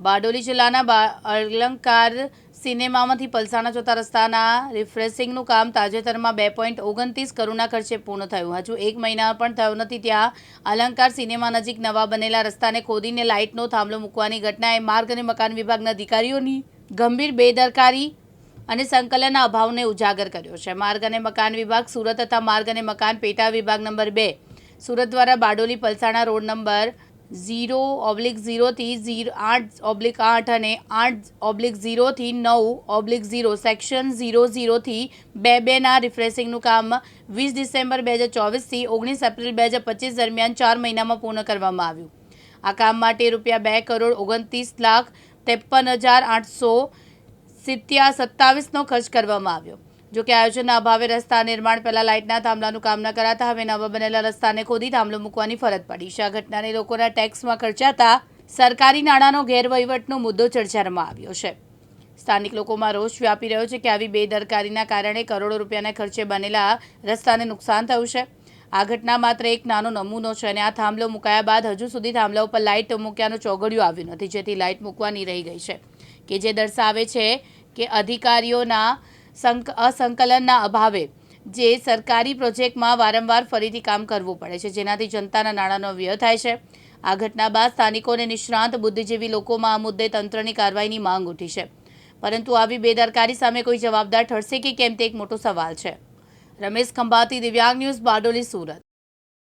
બારડોલી જિલ્લાના અલંકાર સિનેમામાંથી પલસાણા જતા રસ્તાના રિફ્રેશિંગનું કામ તાજેતરમાં બે પોઈન્ટ ઓગણત્રીસ કરોડના ખર્ચે પૂર્ણ થયું. હજુ એક મહિના પણ થયો નથી ત્યાં અલંકાર સિનેમા નજીક નવા બનેલા રસ્તાને ખોદીને લાઇટનો થાંભલો મૂકવાની ઘટનાએ માર્ગ અને મકાન વિભાગના અધિકારીઓની ગંભીર બેદરકારી અને સંકલનના અભાવને ઉજાગર કર્યો છે. માર્ગ અને મકાન વિભાગ સુરત તથા માર્ગ અને મકાન પેટા વિભાગ નંબર બે સુરત દ્વારા Bardoli Palsana road number zero oblique ઝીરોથી zero આઠ ઓબ્લિક આઠ અને આઠ ઓબ્લિક ઝીરોથી નવ ઓબ્લિક ઝીરો સેક્શન ઝીરો ઝીરોથી બે બેના રિફ્રેશિંગનું કામ વીસ ડિસેમ્બર બે હજાર ચોવીસથી ઓગણીસ એપ્રિલ બે હજાર પચીસ દરમિયાન ચાર મહિનામાં પૂર્ણ કરવામાં આવ્યું. આ કામ માટે રૂપિયા બે કરોડ ઓગણત્રીસ લાખ ત્રેપન હજાર આઠસો સિત્યા સત્તાવીસનો ખર્ચ કરવામાં આવ્યો. જો કે આયોજનના અભાવે રસ્તા નિર્માણ પહેલા લાઇટના થાંભલાનું કામ ન કરાતા હવે નવા બનેલા રસ્તાને ખોદી થાંભલો મૂકવાની ફરજ પડી છે. આ ઘટનાને લોકોના ટેક્સમાં ખર્ચાતા સરકારી નાણાંનો ગેરવહીવટનો મુદ્દો ચર્ચામાં આવ્યો છે. સ્થાનિક લોકોમાં રોષ વ્યાપી રહ્યો છે કે આવી બેદરકારીના કારણે કરોડો રૂપિયાના ખર્ચે બનેલા રસ્તાને નુકસાન થયું છે. આ ઘટના માત્ર એક નાનો નમૂનો છે અને આ થાંભલો મુકાયા બાદ હજુ સુધી થાંભલા ઉપર લાઇટ મૂક્યાનું ચોગડિયું આવ્યું નથી, જેથી લાઇટ મૂકવાની રહી ગઈ છે. કે જે દર્શાવે છે કે અધિકારીઓના અસંકલનના અભાવે જે સરકારી પ્રોજેક્ટમાં વારંવાર ફરીથી કામ કરવું પડે છે. જેનાથી જનતાના નાણાંનો વ્યય થાય છે. આ ઘટના બાદ સ્થાનિકોને નિષ્ણાંત બુદ્ધિજીવી લોકોમાં આ મુદ્દે તંત્રની કાર્યવાહીની માંગ ઉઠી છે. પરંતુ આવી બેદરકારી સામે કોઈ જવાબદાર ઠરશે કે કેમ તે એક મોટો સવાલ છે. રમેશ ખંભાતી, દિવ્યાંગ ન્યૂઝ, બારડોલી, સુરત.